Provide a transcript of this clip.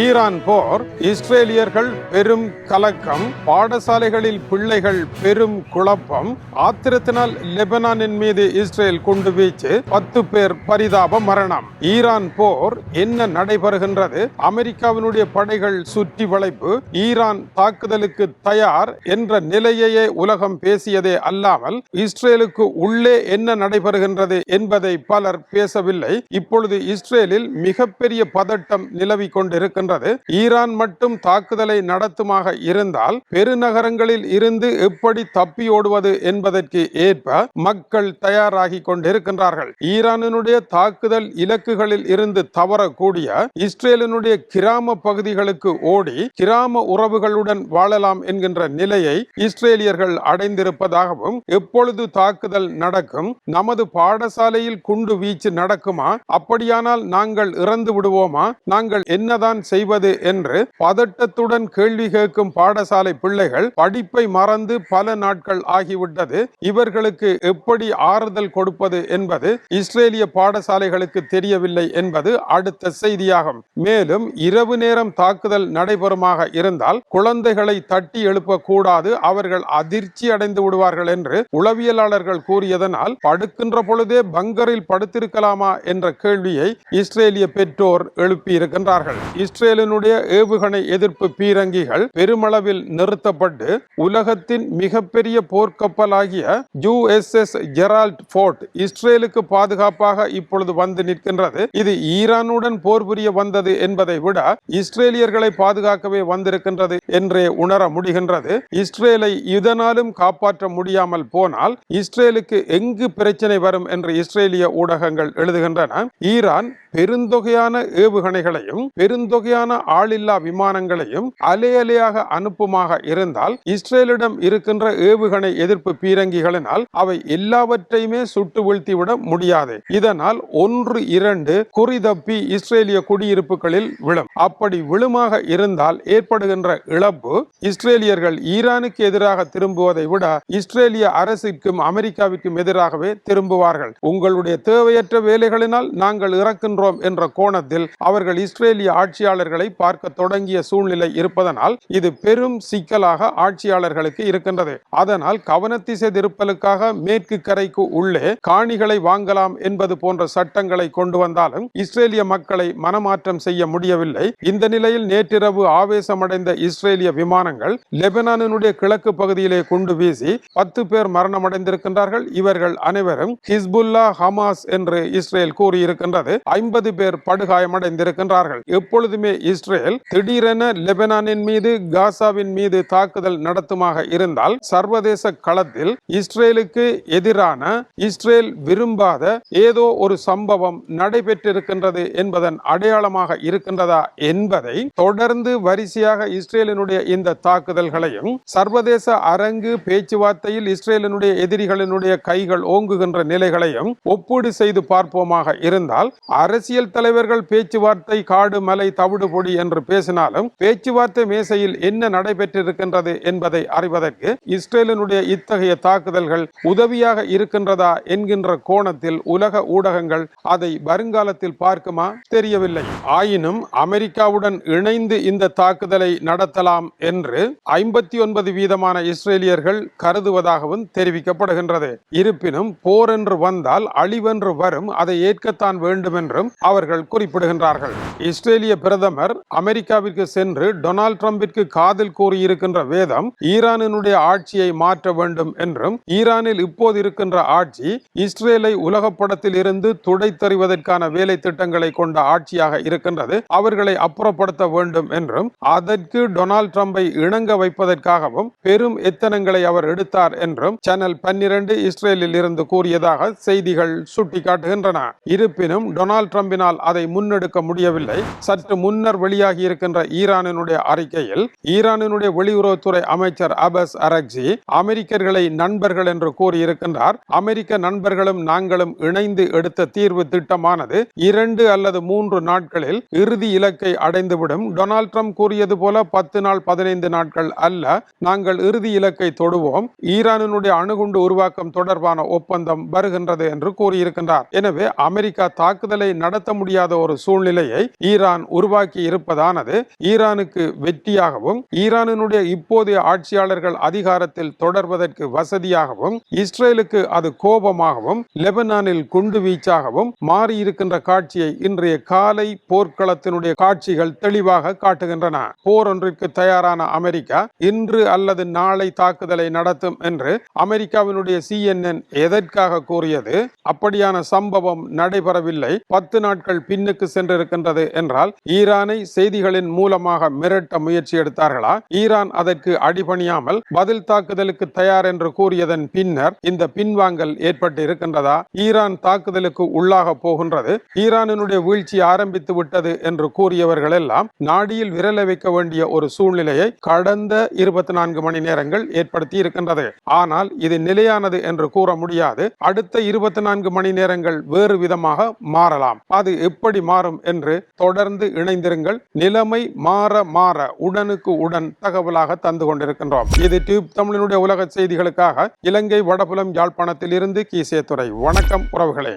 Iran போர் இஸ்ரேலியர்கள் பெரும் கலக்கம் பாடசாலைகளில் பிள்ளைகள் பெரும் குழப்பம் ஆத்திரத்தினால் லெபனானின் மீது இஸ்ரேல் குண்டு வீச்சு பத்து பேர் பரிதாப மரணம். ஈரான் போர் என்ன நடைபெறுகின்றது? அமெரிக்காவினுடைய படைகள் சுற்றி வளைப்பு ஈரான் தாக்குதலுக்கு தயார் என்ற நிலையையே உலகம் பேசியதே அல்லாமல் இஸ்ரேலுக்கு உள்ளே என்ன நடைபெறுகின்றது என்பதை பலர் பேசவில்லை. இப்பொழுது இஸ்ரேலில் மிகப்பெரிய பதட்டம் நிலவிக் இருக்கின்றது. ஈரான் மட்டும் தாக்குதலை நடத்துமாக இருந்தால் பெருநகரங்களில் இருந்து எப்படி தப்பி ஓடுவது என்பதற்கு ஏற்ப மக்கள் தயாராகி கொண்டிருக்கின்றார்கள். ஈரானினுடைய தாக்குதல் இலக்குகளில் இருந்து தவறக்கூடிய இஸ்ரேலினுடைய கிராம பகுதிகளுக்கு ஓடி கிராம உறவுகளுடன் வாழலாம் என்கின்ற நிலையை இஸ்ரேலியர்கள் அடைந்திருப்பதாகவும் எப்பொழுது தாக்குதல் நடக்கும் நமது பாடசாலையில் குண்டு வீச்சு நடக்குமா அப்படியானால் நாங்கள் இறந்து விடுவோமா நாங்கள் என்னதான் செய்வது என்று பதட்டத்துடன் கேள்வி கேட்கும் பாடசாலை பிள்ளைகள் படிப்பை மறந்து பல நாட்கள் ஆகிவிட்டது. இவர்களுக்கு எப்படி ஆறுதல் கொடுப்பது என்பது இஸ்ரேலிய பாடசாலைகளுக்கு தெரியவில்லை என்பது அடுத்த செய்தியாகும். மேலும் இரவு நேரம் தாக்குதல் நடைபெறுமாக இருந்தால் குழந்தைகளை தட்டி எழுப்பக்கூடாது அவர்கள் அதிர்ச்சி அடைந்து விடுவார்கள் என்று உளவியலாளர்கள் கூறியதனால் படுக்கின்ற பொழுதே பங்கரில் படுத்திருக்கலாமா என்ற கேள்வியை இஸ்ரேலிய பெற்றோர் எழுப்பியிருக்கின்றார்கள். இஸ்ரேலினுடைய ஏவுகணை எதிர்ப்பு பீரங்கிகள் பெருமளவில் நிறுத்தப்பட்டு உலகத்தின் மிகப்பெரிய போர்க்கப்பலாகிய யுஎஸ்எஸ் ஜெரால்ட் போர்ட் இஸ்ரேலுக்கு பாதுகாப்பாக இப்பொழுது வந்து நிற்கின்றது. இது ஈரானுடன் போர் புரிய வந்தது என்பதை விட இஸ்ரேலியர்களை பாதுகாக்கவே வந்திருக்கின்றது என்றே உணர முடிகின்றது. இஸ்ரேலை இதனாலும் காப்பாற்ற முடியாமல் போனால் இஸ்ரேலுக்கு எங்கு பிரச்சனை வரும் என்று இஸ்ரேலிய ஊடகங்கள் எழுதுகின்றன. ஈரான் பெருந்தொகையான ஏவுகணைகளையும் பெருந்தொகையான ஆளில்லா விமானங்களையும் அலை அலையாக அனுப்புமாக இருந்தால் இஸ்ரேலிடம் இருக்கின்ற ஏவுகணை எதிர்ப்பு பீரங்கிகளினால் அவை எல்லாவற்றையுமே சுட்டு வீழ்த்திவிட முடியாது. இதனால் ஒன்று இரண்டு குறிதப்பி இஸ்ரேலிய குடியிருப்புகளில் விழும். அப்படி விழுமாக இருந்தால் ஏற்படுகின்ற இழப்பு இஸ்ரேலியர்கள் ஈரானுக்கு எதிராக திரும்புவதை விட இஸ்ரேலிய அரசிற்கும் அமெரிக்காவிற்கும் எதிராகவே திரும்புவார்கள். உங்களுடைய தேவையற்ற வேலைகளினால் நாங்கள் இறக்கின்றோம் என்ற கோணத்தில் அவர்கள் இஸ்ரேலிய ஆட்சியாளர்களை பார்க்க தொடங்கிய சூழ்நிலை இருப்பதனால் இது பெரும் சிக்கலாக ஆட்சியாளர்களுக்கு இருக்கின்றது. அதனால் கவனத்திசை திருப்பலுக்காக மேற்கு கரைக்கு உள்ளே காணிகளை வாங்கலாம் என்பது போன்ற சட்டங்களை கொண்டு வந்தாலும் இஸ்ரேலிய மக்களை மனமாற்றம் செய்ய முடியவில்லை. இந்த நிலையில் நேற்றிரவு ஆவேசமடைந்த இஸ்ரேலிய விமானங்கள் லெபனானினுடைய கிழக்கு பகுதியிலே குண்டு வீசி பத்து பேர் மரணமடைந்திருக்கின்றார்கள். இவர்கள் அனைவரும் ஹிஸ்புல்லா ஹமாஸ் என்று இஸ்ரேல் கூறியிருக்கின்றது. ஐம்பது பேர் படுகாயமடைந்திருக்கின்றார்கள். எப்பொழுதுமே இஸ்ரேல் திடீரென லெபனானின் மீது காசாவின் மீது தாக்குதல் நடத்துமாக இருந்தால் சர்வதேச களத்தில் இஸ்ரேலுக்கு எதிரான இஸ்ரேல் விரும்பாத ஏதோ ஒரு சம்பவம் நடைபெற்றிருக்கின்றது என்பதன் அடையாளமாக இருக்கின்றதா என்பதை தொடர்ந்து வரிசையாக இஸ்ரேலினுடைய இந்த தாக்குதல்களையும் சர்வதேச அரங்கு பேச்சுவார்த்தையில் இஸ்ரேலினுடைய எதிரிகளினுடைய கைகள் ஓங்குகின்ற நிலைகளையும் ஒப்பீடு செய்து பார்ப்போமாக இருந்தால் அரசு அரசியல் தலைவர்கள் பேச்சுவார்த்தை காடு மலை தவிடு பொடி என்று பேசினாலும் பேச்சுவார்த்தை மேசையில் என்ன நடைபெற்றிருக்கின்றது என்பதை அறிவதற்கு இஸ்ரேலினுடைய இத்தகைய தாக்குதல்கள் உதவியாக இருக்கின்றதா என்கின்ற கோணத்தில் உலக ஊடகங்கள் அதை வருங்காலத்தில் பார்க்குமா? தெரியவில்லை. ஆயினும் அமெரிக்காவுடன் இணைந்து இந்த தாக்குதலை நடத்தலாம் என்று ஐம்பத்தி ஒன்பது வீதமான இஸ்ரேலியர்கள் கருதுவதாகவும் தெரிவிக்கப்படுகின்றது. இருப்பினும் போர் என்று வந்தால் அழிவென்று வரும் அதை ஏற்கத்தான் வேண்டும் என்றும் அவர்கள் குறிப்பிடுகின்றார்கள். இஸ்ரேலிய பிரதமர் அமெரிக்காவிற்கு சென்று டொனால்ட் ட்ரம்பிற்கு காதில் கூறியிருக்கின்ற வேதம் ஈரானினுடைய ஆட்சியை மாற்ற வேண்டும் என்றும் ஈரானில் இப்போது இருக்கின்ற ஆட்சி இஸ்ரேலை உலகப்படத்தில் இருந்து துடைத்தறிவதற்கான வேலை திட்டங்களை கொண்ட ஆட்சியாக இருக்கின்றது. அவர்களை அப்புறப்படுத்த வேண்டும் என்றும் அதற்கு டொனால்ட் ட்ரம்பை இணங்க வைப்பதற்காகவும் பெரும் எத்தனங்களை அவர் எடுத்தார் என்றும் சேனல் பன்னிரண்டு இஸ்ரேலில் இருந்து கூறியதாக செய்திகள் சுட்டிக்காட்டுகின்றன. இருப்பினும் டொனால்ட் ட்ரம்பினால் அதை முன்னெடுக்க முடியவில்லை. சற்று முன்னர் வெளியாகி இருக்கின்ற ஈரானினுடைய அறிக்கையில் ஈரானினுடைய வெளியுறவுத்துறை அமைச்சர் அபஸ் அரக்சி அமெரிக்கர்களை நண்பர்கள் என்று கூறியிருக்கின்றார். அமெரிக்க நண்பர்களும் நாங்களும் இணைந்து எடுத்த தீர்வு திட்டமானது இரண்டு அல்லது மூன்று நாட்களில் இறுதி இலக்கை அடைந்துவிடும். டொனால்ட் ட்ரம்ப் கூறியது போல பத்து நாள் பதினைந்து நாட்கள் அல்ல நாங்கள் இறுதி இலக்கை தொடுவோம். ஈரானினுடைய அணுகுண்டு உருவாக்கம் தொடர்பான ஒப்பந்தம் வருகின்றது என்று கூறியிருக்கின்றார். எனவே அமெரிக்கா தாக்குதலை நட நடத்த முடியாத ஒரு சூழ்நிலையை ஈரான் உருவாக்கி இருப்பதானது ஈரானுக்கு வெற்றியாகவும் ஈரானினுடைய இப்போதைய ஆட்சியாளர்கள் அதிகாரத்தில் தொடர்வதற்கு வசதியாகவும் இஸ்ரேலுக்கு அது கோபமாகவும் லெபனானில் குண்டு வீச்சாகவும் மாறியிருக்கின்ற காட்சியை இன்றைய காலை போர்க்களத்தினுடைய காட்சிகள் தெளிவாக காட்டுகின்றன. போர் ஒன்றிற்கு தயாரான அமெரிக்கா இன்று அல்லது நாளை தாக்குதலை நடத்தும் என்று அமெரிக்காவினுடைய சிஎன்என் எதற்காக கூறியது? அப்படியான சம்பவம் நடைபெறவில்லை. பத்து பத்து நாட்கள் பின்னுக்கு சென்றிருக்கின்றது என்றால் ஈரானை செய்திகளின் மூலமாக மிரட்ட முயற்சி எடுத்தார்களா? ஈரான் அதற்கு அடிபணியாமல் பதில் தாக்குதலுக்கு தயார் என்று கூறியதன் பின்னர் இந்த பின்வாங்கல் ஏற்பட்டு இருக்கின்றதா ஈரான் தாக்குதலுக்கு உள்ளாக போகின்றது ஈரானினுடைய வீழ்ச்சி ஆரம்பித்து விட்டது என்று கூறியவர்கள் எல்லாம் நாடியில் விரல வைக்க வேண்டிய ஒரு சூழ்நிலையை கடந்த இருபத்தி நான்கு மணி நேரங்கள் ஏற்படுத்தி இருக்கின்றது ஆனால் இது நிலையானது என்று கூற முடியாது அடுத்த இருபத்தி நான்கு மணி நேரங்கள் வேறு விதமாக மாறலாம். அது எப்படி மாறும் என்று தொடர்ந்து இணைந்திருங்கள். நிலைமை மாற மாற உடனுக்கு உடன் தகவலாக தந்து கொண்டிருக்கின்றோம். இது டியூப் தமிழினுடைய உலக செய்திகளுக்காக இலங்கை வடபுலம் யாழ்ப்பாணத்தில் இருந்து கீசே துறை வணக்கம் உறவுகளே.